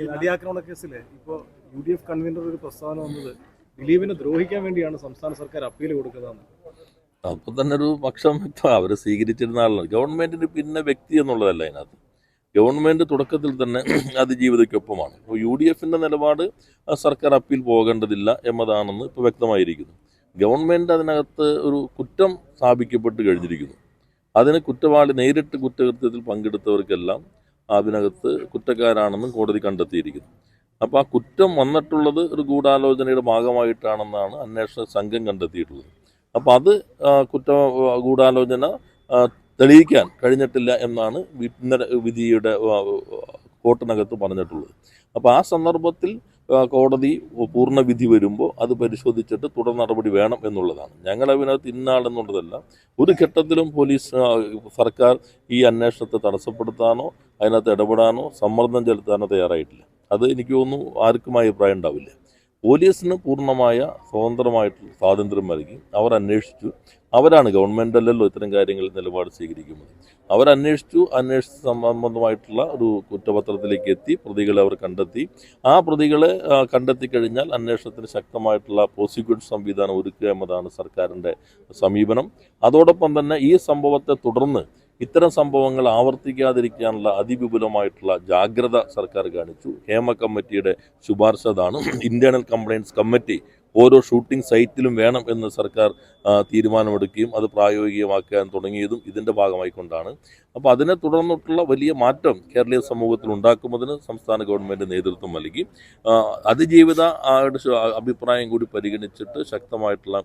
ഈ നടിയാക്രമണ കേസിൽ ഇപ്പോൾ യു ഡി എഫ് കൺവീനർ ഒരു പ്രസ്താവന വന്നത് ദിലീപിനെ ദ്രോഹിക്കാൻ വേണ്ടിയാണ് സംസ്ഥാന സർക്കാർ അപ്പീൽ കൊടുക്കുന്നതെന്ന്. അപ്പോൾ തന്നെ ഒരു പക്ഷം അവർ സ്വീകരിച്ചിരുന്ന ആളാണ്. ഗവൺമെന്റിന് പിന്നെ വ്യക്തി എന്നുള്ളതല്ല അതിനകത്ത്. ഗവൺമെന്റ് തുടക്കത്തിൽ തന്നെ അതിജീവിതയ്ക്കൊപ്പമാണ്. അപ്പോൾ യു ഡി എഫിന്റെ നിലപാട് സർക്കാർ അപ്പീൽ പോകേണ്ടതില്ല എന്നതാണെന്ന് ഇപ്പോൾ വ്യക്തമായിരിക്കുന്നു. ഗവൺമെന്റ് അതിനകത്ത് ഒരു കുറ്റം സ്ഥാപിക്കപ്പെട്ട് കഴിഞ്ഞിരിക്കുന്നു. അതിന് കുറ്റവാളി നേരിട്ട് കുറ്റകൃത്യത്തിൽ പങ്കെടുത്തവർക്കെല്ലാം അതിനകത്ത് കുറ്റക്കാരാണെന്നും കോടതി കണ്ടെത്തിയിരിക്കുന്നു. അപ്പോൾ ആ കുറ്റം വന്നിട്ടുള്ളത് ഒരു ഗൂഢാലോചനയുടെ ഭാഗമായിട്ടാണെന്നാണ് അന്വേഷണ സംഘം കണ്ടെത്തിയിട്ടുള്ളത്. അപ്പോൾ അത് കുറ്റ ഗൂഢാലോചന തെളിയിക്കാൻ കഴിഞ്ഞിട്ടില്ല എന്നാണ് വിധിയുടെ കോട്ടിനകത്ത് പറഞ്ഞിട്ടുള്ളത്. അപ്പോൾ ആ സന്ദർഭത്തിൽ കോടതി പൂർണ വിധി വരുമ്പോൾ അത് പരിശോധിച്ചിട്ട് തുടർ നടപടി വേണം എന്നുള്ളതാണ്. ഞങ്ങൾ അതിനകത്ത് ഇന്നാളെന്നുള്ളതല്ല ഒരു ഘട്ടത്തിലും പോലീസ് സർക്കാർ ഈ അന്വേഷണത്തെ തടസ്സപ്പെടുത്താനോ അതിനകത്ത് ഇടപെടാനോ സമ്മർദ്ദം ചെലുത്താനോ തയ്യാറായിട്ടില്ല. അത് എനിക്ക് തോന്നുന്നു ആർക്കും അഭിപ്രായം ഉണ്ടാവില്ല. പോലീസിന് പൂർണമായ സ്വതന്ത്രമായിട്ടുള്ള സ്വാതന്ത്ര്യം നൽകി അവർ അന്വേഷിച്ചു. അവരാണ് ഗവൺമെന്റ് അല്ലല്ലോ ഇത്തരം കാര്യങ്ങളിൽ നിലപാട് സ്വീകരിക്കുന്നത്. അവർ അന്വേഷിച്ചു സംബന്ധമായിട്ടുള്ള ഒരു കുറ്റപത്രത്തിലേക്ക് എത്തി പ്രതികളെ അവർ കണ്ടെത്തി. ആ പ്രതികളെ കണ്ടെത്തി കഴിഞ്ഞാൽ അന്വേഷണത്തിന് ശക്തമായിട്ടുള്ള പ്രോസിക്യൂഷൻ സംവിധാനം ഒരുക്കുക എന്നതാണ് സർക്കാരിന്റെ സമീപനം. അതോടൊപ്പം തന്നെ ഈ സംഭവത്തെ തുടർന്ന് ഇത്തരം സംഭവങ്ങൾ ആവർത്തിക്കാതിരിക്കാനുള്ള അതിവിപുലമായിട്ടുള്ള ജാഗ്രത സർക്കാർ കാണിച്ചു. ഹേമ കമ്മിറ്റിയുടെ ശുപാർശ അതാണ് ഇന്റേണൽ കംപ്ലയിൻസ് കമ്മിറ്റി ഓരോ ഷൂട്ടിംഗ് സൈറ്റിലും വേണം എന്ന് സർക്കാർ തീരുമാനമെടുക്കുകയും അത് പ്രായോഗികമാക്കാൻ തുടങ്ങിയതും ഇതിന്റെ ഭാഗമായിക്കൊണ്ടാണ്. അപ്പോൾ അതിനെ തുടർന്നിട്ടുള്ള വലിയ മാറ്റം കേരളീയ സമൂഹത്തിൽ ഉണ്ടാക്കുന്നതിന് സംസ്ഥാന ഗവൺമെന്റ് നേതൃത്വം നൽകി. അതിജീവിത അഭിപ്രായം കൂടി പരിഗണിച്ചിട്ട് ശക്തമായിട്ടുള്ള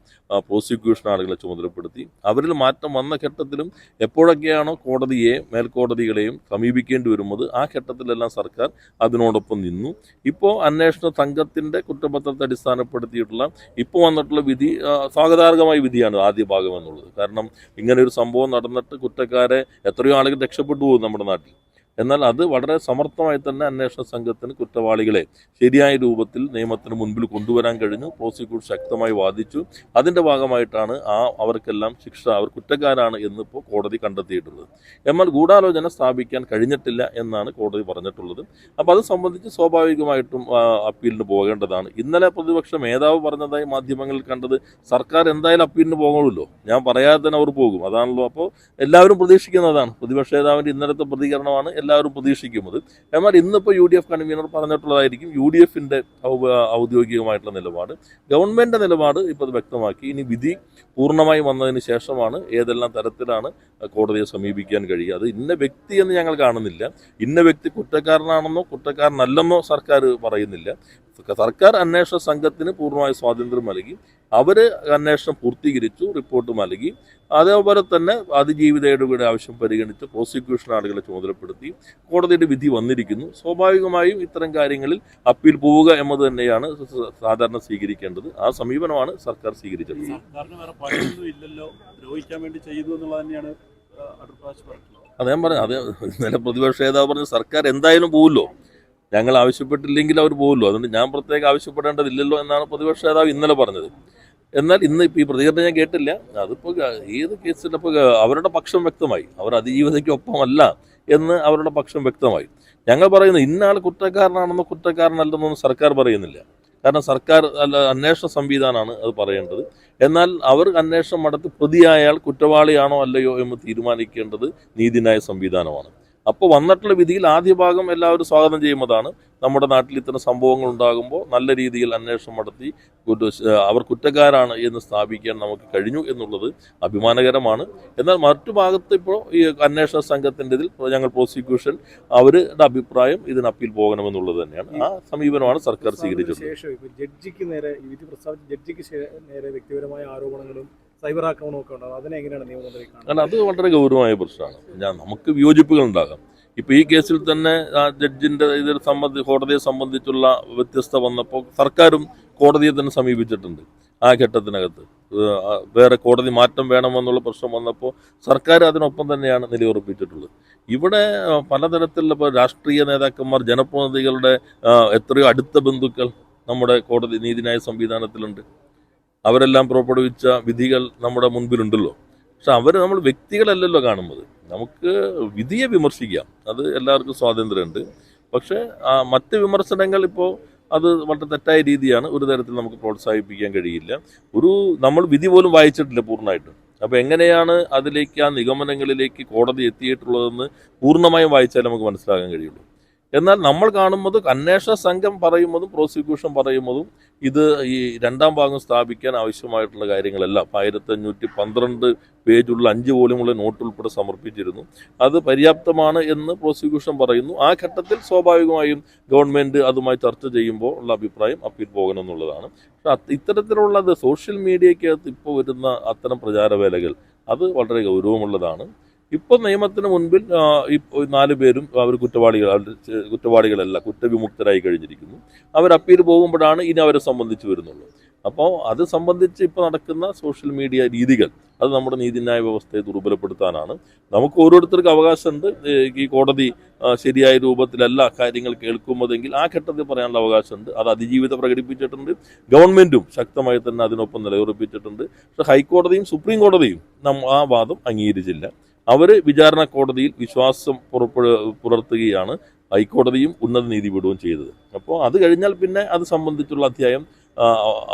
പ്രോസിക്യൂഷൻ ആളുകളെ ചുമതലപ്പെടുത്തി. അവരിൽ മാറ്റം വന്ന ഘട്ടത്തിലും എപ്പോഴൊക്കെയാണോ കോടതിയെ മേൽക്കോടതികളെയും സമീപിക്കേണ്ടി വരുന്നത് ആ ഘട്ടത്തിലെല്ലാം സർക്കാർ അതിനോടൊപ്പം നിന്നു. ഇപ്പോൾ അന്വേഷണ സംഘത്തിന്റെ കുറ്റപത്രത്തെ അടിസ്ഥാനപ്പെടുത്തിയിട്ടുള്ള ഇപ്പോൾ വന്നിട്ടുള്ള വിധി സ്വാഗതാർഹമായ വിധിയാണ് ആദ്യ ഭാഗം എന്നുള്ളത് കാരണം ഇങ്ങനെ ഒരു സംഭവം നടന്നിട്ട് കുറ്റക്കാരെ എത്രയോ ആളുകൾ രക്ഷപ്പെട്ടു പോകും നമ്മുടെ നാട്ടിൽ. എന്നാൽ അത് വളരെ സമർത്ഥമായി തന്നെ അന്വേഷണ സംഘത്തിന് കുറ്റവാളികളെ ശരിയായ രൂപത്തിൽ നിയമത്തിന് മുൻപിൽ കൊണ്ടുവരാൻ കഴിഞ്ഞു. പ്രോസിക്യൂട്ട് ശക്തമായി വാദിച്ചു. അതിന്റെ ഭാഗമായിട്ടാണ് ആ അവർക്കെല്ലാം ശിക്ഷ അവർ കുറ്റക്കാരാണ് എന്നിപ്പോൾ കോടതി കണ്ടെത്തിയിട്ടുള്ളത്. എന്നാൽ ഗൂഢാലോചന സ്ഥാപിക്കാൻ കഴിഞ്ഞിട്ടില്ല എന്നാണ് കോടതി പറഞ്ഞിട്ടുള്ളത്. അപ്പോൾ അത് സംബന്ധിച്ച് സ്വാഭാവികമായിട്ടും അപ്പീലിന് പോകേണ്ടതാണ്. ഇന്നലെ പ്രതിപക്ഷ മേധാവ് പറഞ്ഞതായി മാധ്യമങ്ങളിൽ കണ്ടത് സർക്കാർ എന്തായാലും അപ്പീലിന് പോകുമല്ലോ ഞാൻ പറയാതെ തന്നെ അവർ പോകും. അതാണല്ലോ അപ്പോൾ എല്ലാവരും പ്രതീക്ഷിക്കുന്നതാണ്. പ്രതിപക്ഷ നേതാവിന്റെ ഇന്നലത്തെ പ്രതികരണമാണ്. എല്ലാവരും പ്രതീക്ഷിക്കുന്നത്. എന്നാൽ ഇന്നിപ്പോൾ യു ഡി എഫ് കൺവീനർ പറഞ്ഞിട്ടുള്ളതായിരിക്കും യു ഡി എഫിന്റെ ഔദ്യോഗികമായിട്ടുള്ള നിലപാട്. ഗവൺമെന്റ് നിലപാട് ഇപ്പോൾ വ്യക്തമാക്കി. ഇനി വിധി പൂർണമായി വന്നതിന് ശേഷമാണ് ഏതെല്ലാം തരത്തിലാണ് കോടതിയെ സമീപിക്കാൻ കഴിയുക. അത് ഇന്ന വ്യക്തി എന്ന് ഞങ്ങൾ കാണുന്നില്ല. ഇന്ന വ്യക്തി കുറ്റക്കാരനാണെന്നോ കുറ്റക്കാരനല്ലെന്നോ സർക്കാർ പറയുന്നില്ല. സർക്കാർ അന്വേഷണ സംഘത്തിന് പൂർണമായ സ്വാതന്ത്ര്യം നൽകി. അവർ അന്വേഷണം പൂർത്തീകരിച്ചു റിപ്പോർട്ട് നൽകി. അതേപോലെ തന്നെ അതിജീവിതയുടെ കൂടെ ആവശ്യം പരിഗണിച്ച് പ്രോസിക്യൂഷൻ ആളുകളെ ചുമതലപ്പെടുത്തി. കോടതിയുടെ വിധി വന്നിരിക്കുന്നു. സ്വാഭാവികമായും ഇത്തരം കാര്യങ്ങളിൽ അപ്പീൽ പോവുക എന്നത് തന്നെയാണ് സാധാരണ സ്വീകരിക്കേണ്ടത്. ആ സമീപനമാണ് സർക്കാർ സ്വീകരിച്ചത്. അത് ഞാൻ പറഞ്ഞു അത് ഇന്നലെ പ്രതിപക്ഷ നേതാവ് പറഞ്ഞു സർക്കാർ എന്തായാലും പോവുമല്ലോ. ഞങ്ങൾ ആവശ്യപ്പെട്ടില്ലെങ്കിൽ അവർ പോകുമല്ലോ അതുകൊണ്ട് ഞാൻ പ്രത്യേകം ആവശ്യപ്പെടേണ്ടതില്ലല്ലോ എന്നാണ് പ്രതിപക്ഷ നേതാവ് ഇന്നലെ പറഞ്ഞത്. എന്നാൽ ഇന്ന് ഈ പ്രതികരണം ഞാൻ കേട്ടില്ല. അതിപ്പോൾ ഏത് കേസിലിപ്പോൾ അവരുടെ പക്ഷം വ്യക്തമായി. അവർ അതിജീവിതയ്ക്കൊപ്പമല്ല എന്ന് അവരുടെ പക്ഷം വ്യക്തമായി. ഞങ്ങൾ പറയുന്നത് ഇന്നാൾ കുറ്റക്കാരനാണെന്നോ കുറ്റക്കാരനല്ലെന്നൊന്നും സർക്കാർ പറയുന്നില്ല. കാരണം സർക്കാർ അല്ല അന്വേഷണ സംവിധാനമാണ് അത് പറയേണ്ടത്. എന്നാൽ അവർ അന്വേഷണം നടത്തി പ്രതിയായാൽ കുറ്റവാളിയാണോ അല്ലയോ എന്ന് തീരുമാനിക്കേണ്ടത് നീതിന്യായ സംവിധാനമാണ്. അപ്പോൾ വന്നിട്ടുള്ള വിധിയിൽ ആദ്യ ഭാഗം എല്ലാവരും സ്വാഗതം ചെയ്യുന്നതാണ്. നമ്മുടെ നാട്ടിൽ ഇത്തരം സംഭവങ്ങൾ ഉണ്ടാകുമ്പോൾ നല്ല രീതിയിൽ അന്വേഷണം നടത്തി അവർ കുറ്റക്കാരാണ് എന്ന് സ്ഥാപിക്കാൻ നമുക്ക് കഴിഞ്ഞു എന്നുള്ളത് അഭിമാനകരമാണ്. എന്നാൽ മറ്റു ഭാഗത്ത് ഇപ്പോൾ ഈ അന്വേഷണ സംഘത്തിന്റെ ഇതിൽ ഞങ്ങൾ പ്രോസിക്യൂഷൻ അവരുടെ അഭിപ്രായം ഇതിന് അപ്പീൽ പോകണമെന്നുള്ളത് തന്നെയാണ്. ആ സമീപനമാണ് സർക്കാർ സ്വീകരിച്ചത് ജഡ്ജിക്ക് നേരെ വിധി പ്രസ്താവിച്ച ജഡ്ജിക്ക് നേരെ വ്യക്തിപരമായ ആരോപണങ്ങളും സൈബർ ആക്രമണമൊക്കെ ഉണ്ടാകും അതിനെ എങ്ങനെയാണ് നിയമമന്ത്രി കാരണം അത് വളരെ ഗൗരവമായ പ്രശ്നമാണ്. ഞാൻ നമുക്ക് വിയോജിപ്പുകൾ ഉണ്ടാകാം ഇപ്പോൾ ഈ കേസിൽ തന്നെ ആ ജഡ്ജിന്റെ ഇതിൽ സംബന്ധി കോടതിയെ സംബന്ധിച്ചുള്ള വ്യത്യസ്ത വന്നപ്പോൾ സർക്കാരും കോടതിയെ തന്നെ സമീപിച്ചിട്ടുണ്ട് ആ ഘട്ടത്തിനകത്ത്. വേറെ കോടതി മാറ്റം വേണമെന്നുള്ള പ്രശ്നം വന്നപ്പോൾ സർക്കാർ അതിനൊപ്പം തന്നെയാണ് നിലയുറപ്പിച്ചിട്ടുള്ളത്. ഇവിടെ പലതരത്തിലുള്ള ഇപ്പോൾ രാഷ്ട്രീയ നേതാക്കന്മാർ ജനപ്രതിനിധികളുടെ എത്രയോ അടുത്ത ബന്ധുക്കൾ നമ്മുടെ കോടതി നീതിന്യായ സംവിധാനത്തിലുണ്ട്. അവരെല്ലാം പുറപ്പെടുവിച്ച വിധികൾ നമ്മുടെ മുൻപിലുണ്ടല്ലോ. പക്ഷെ അവർ നമ്മൾ വ്യക്തികളല്ലല്ലോ കാണുന്നത്. നമുക്ക് വിധിയെ വിമർശിക്കാം. അത് എല്ലാവർക്കും സ്വാതന്ത്ര്യമുണ്ട്. പക്ഷേ മറ്റ് വിമർശനങ്ങൾ ഇപ്പോൾ അത് വളരെ തെറ്റായ രീതിയാണ്. ഒരു തരത്തിൽ നമുക്ക് പ്രോത്സാഹിപ്പിക്കാൻ കഴിയില്ല. ഒരു നമ്മൾ വിധി പോലും വായിച്ചിട്ടില്ല പൂർണമായിട്ട്. അപ്പോൾ എങ്ങനെയാണ് അതിലേക്ക് ആ നിഗമനങ്ങളിലേക്ക് കോടതി എത്തിയിട്ടുള്ളതെന്ന് പൂർണമായും വായിച്ചാൽ നമുക്ക് മനസ്സിലാക്കാൻ കഴിയുള്ളൂ. എന്നാൽ നമ്മൾ കാണുന്നത് അന്വേഷണ സംഘം പറയുന്നതും പ്രോസിക്യൂഷൻ പറയുന്നതും ഇത് ഈ രണ്ടാം ഭാഗം സ്ഥാപിക്കാൻ ആവശ്യമായിട്ടുള്ള കാര്യങ്ങളെല്ലാം. ആയിരത്തി അഞ്ഞൂറ്റി പന്ത്രണ്ട് പേജുള്ള അഞ്ച് വോളിയമുള്ള നോട്ട് ഉൾപ്പെടെ സമർപ്പിച്ചിരുന്നു. അത് പര്യാപ്തമാണ് എന്ന് പ്രോസിക്യൂഷൻ പറയുന്നു. ആ ഘട്ടത്തിൽ സ്വാഭാവികമായും ഗവൺമെന്റ് അതുമായി ചർച്ച ചെയ്യുമ്പോൾ ഉള്ള അഭിപ്രായം അപ്പീൽ പോകണം എന്നുള്ളതാണ് പക്ഷെ ഇത്തരത്തിലുള്ളത് സോഷ്യൽ മീഡിയയ്ക്കകത്ത് ഇപ്പോൾ വരുന്ന അത്തരം പ്രചാരവേലകൾ അത് വളരെ ഗൗരവമുള്ളതാണ്. ഇപ്പോൾ നിയമത്തിന് മുൻപിൽ ഈ നാല് പേരും അവർ കുറ്റവാളികൾ കുറ്റവാളികളല്ല കുറ്റവിമുക്തരായി കഴിഞ്ഞിരിക്കുന്നു. അവർ അപ്പീൽ പോകുമ്പോഴാണ് ഇനി അവരെ സംബന്ധിച്ച് വരുന്നുള്ളൂ. അപ്പോൾ അത് സംബന്ധിച്ച് ഇപ്പോൾ നടക്കുന്ന സോഷ്യൽ മീഡിയ രീതികൾ അത് നമ്മുടെ നീതിന്യായ വ്യവസ്ഥയെ ദുർബലപ്പെടുത്താനാണ്. നമുക്ക് ഓരോരുത്തർക്കും അവകാശമുണ്ട്. ഈ കോടതി ശരിയായ രൂപത്തിലല്ല കാര്യങ്ങൾ കേൾക്കുന്നതെങ്കിൽ ആ ഘട്ടത്തിൽ പറയാനുള്ള അവകാശമുണ്ട്. അത് അതിജീവിതം പ്രകടിപ്പിച്ചിട്ടുണ്ട്. ഗവൺമെന്റും ശക്തമായി തന്നെ അതിനൊപ്പം നിലയുറപ്പിച്ചിട്ടുണ്ട്. പക്ഷെ ഹൈക്കോടതിയും സുപ്രീം കോടതിയും ആ വാദം അംഗീകരിച്ചില്ല. അവർ വിചാരണ കോടതിയിൽ വിശ്വാസം പുലർത്തുകയാണ്. ഹൈക്കോടതിയും ഉന്നത നീതിപീഠവും ചെയ്തത്. അപ്പോൾ അത് കഴിഞ്ഞാൽ പിന്നെ അത് സംബന്ധിച്ചുള്ള അധ്യായം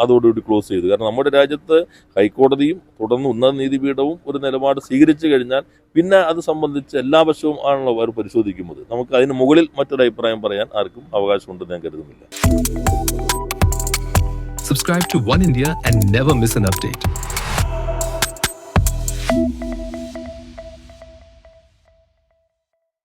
അതോടുകൂടി ക്ലോസ് ചെയ്തു. കാരണം നമ്മുടെ രാജ്യത്ത് ഹൈക്കോടതിയും തുടർന്ന് ഉന്നത നീതിപീഠവും ഒരു നിലപാട് സ്വീകരിച്ചു കഴിഞ്ഞാൽ പിന്നെ അത് സംബന്ധിച്ച് എല്ലാ വശവും ആണല്ലോ അവർ പരിശോധിക്കുന്നത്. നമുക്ക് അതിന് മുകളിൽ മറ്റൊരു അഭിപ്രായം പറയാൻ ആർക്കും അവകാശമുണ്ടെന്ന് ഞാൻ കരുതുന്നില്ല. Subscribe to One India and never miss an update.